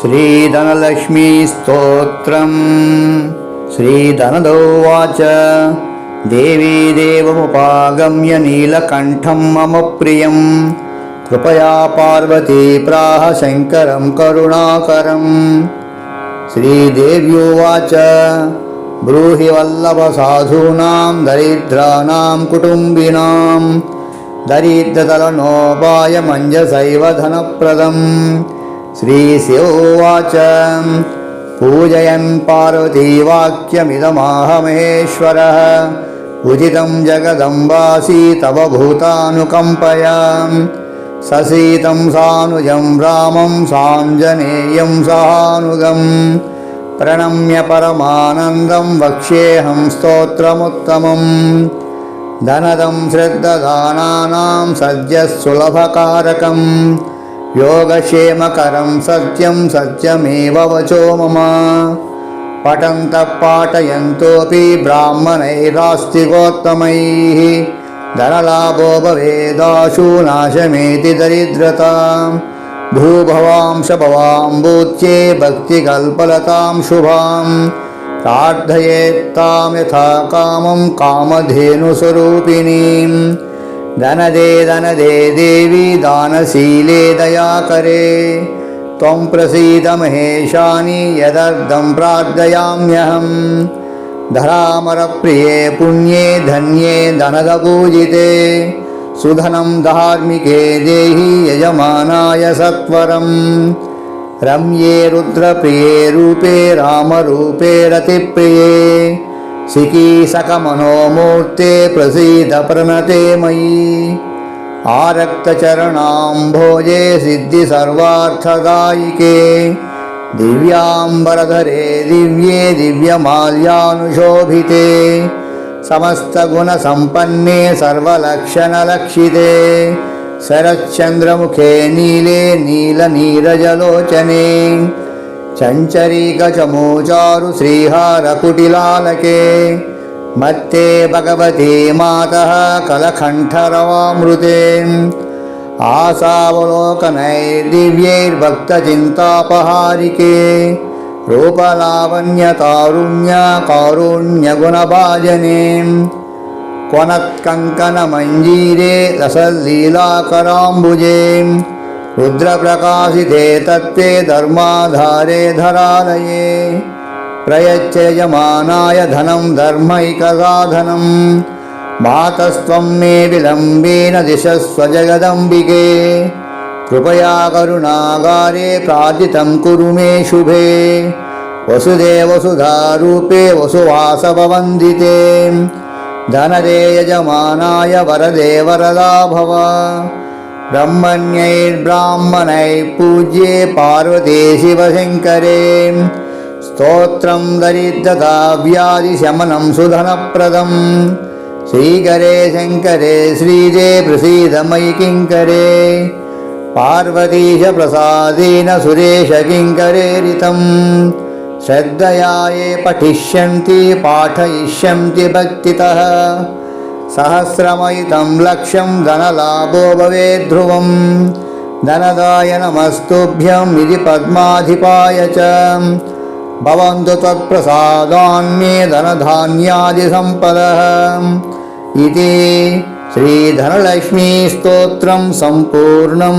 श्रीधनलक्ष्मीस्तोत्रम् श्रीधनदौवाच देवी देवमुपागम्य नीलकण्ठं मम प्रियं कृपया पार्वती प्राह शङ्करं करुणाकरम् श्रीदेव्योवाच ब्रूहि वल्लभसाधूनां दरिद्राणां कुटुम्बिनां दरिद्रतलनोपायमञ्जसैव धनप्रदम् श्रीशिवोवाच पूजयन् पार्वतीवाक्यमिदमाहमहेश्वरः उचितं जगदम्बासि तव भूतानुकम्पया ससीतं सानुजं रामं साञ्जनेयं सहानुगम् प्रणम्य परमानन्दं वक्ष्येऽहं स्तोत्रमुत्तमम् धनदं श्रद्धदानानां सद्यः योगक्षेमकरं सत्यं सत्यमेव वचो मम पठन्तः पाठयन्तोऽपि ब्राह्मणैरास्तिकोत्तमैः धनलाभो भवेदाशु नाशमेति दरिद्रतां भूभवांश भवाम्बूत्ये भक्तिकल्पलतां शुभां प्रार्थयेत्तां यथा कामं कामधेनुस्वरूपिणीम् धनदे धनदे देवी दानशीले दयाकरे। त्वं प्रसीद महेशानि यदर्थं प्रार्थयाम्यहम्। धरामरप्रिये पुण्ये धन्ये धनदपूजिते। सुधनं धार्मिके देहि यजमानाय सत्वरम्। रम्ये रुद्रप्रिये रूपे रामरूपे रतिप्रिये सिकीसकमनोमूर्ते प्रसीद प्रणते मयि आरक्तचरणाम्भोजे सिद्धिसर्वार्थदायिके दिव्याम्बरधरे दिव्ये दिव्यमाल्यानुशोभिते समस्तगुणसम्पन्ने सर्वलक्षणलक्षिते शरच्चन्द्रमुखे नीले नीलनीरजलोचने चञ्चरीकचमूचारु श्रीहारकुटिलालके मत्ते भगवते मातः कलकण्ठरवामृते आसावलोकनैर्दिव्यैर्भक्तचिन्तापहारिके रूपलावण्यतारुण्य कारुण्यगुणभाजने क्वनत्कङ्कणमञ्जीरे रसलीलाकराम्बुजे रुद्रप्रकाशिते तत्त्वे धर्माधारे धरालये। प्रयच्च यजमानाय धनं धर्मैकसाधनं मातस्त्वं मे विलम्बेन दिशस्व जगदम्बिके। कृपया करुणागारे प्रार्थितं कुरु मे शुभे। वसुदेवसुधारूपे वसुवासववन्दिते। धनदे यजमानाय वरदे वरदा भव ब्रह्मण्यैर्ब्राह्मणैः पूज्ये पार्वते शिवशङ्करे। स्तोत्रं दरिद्रता व्याधिशमनं सुधनप्रदं श्रीकरे शङ्करे श्रीजे प्रसीदमयि किङ्करे। पार्वतीशप्रसादेन सुरेशकिङ्करे ऋतं श्रद्धयायै पठिष्यन्ति पाठयिष्यन्ति भक्तितः। సహస్రమయితం లక్ష్యం ధనలాభో భవేద్ధ్రువం ధనదాయ నమస్తుభ్యం ఇది పద్మాధిపాయ చ. భవంతు త్వత్ప్రసాదాన్మే ధనధాన్యాదిసంపదः ఇది శ్రీధనలక్ష్మీస్తోత్రం సంపూర్ణం.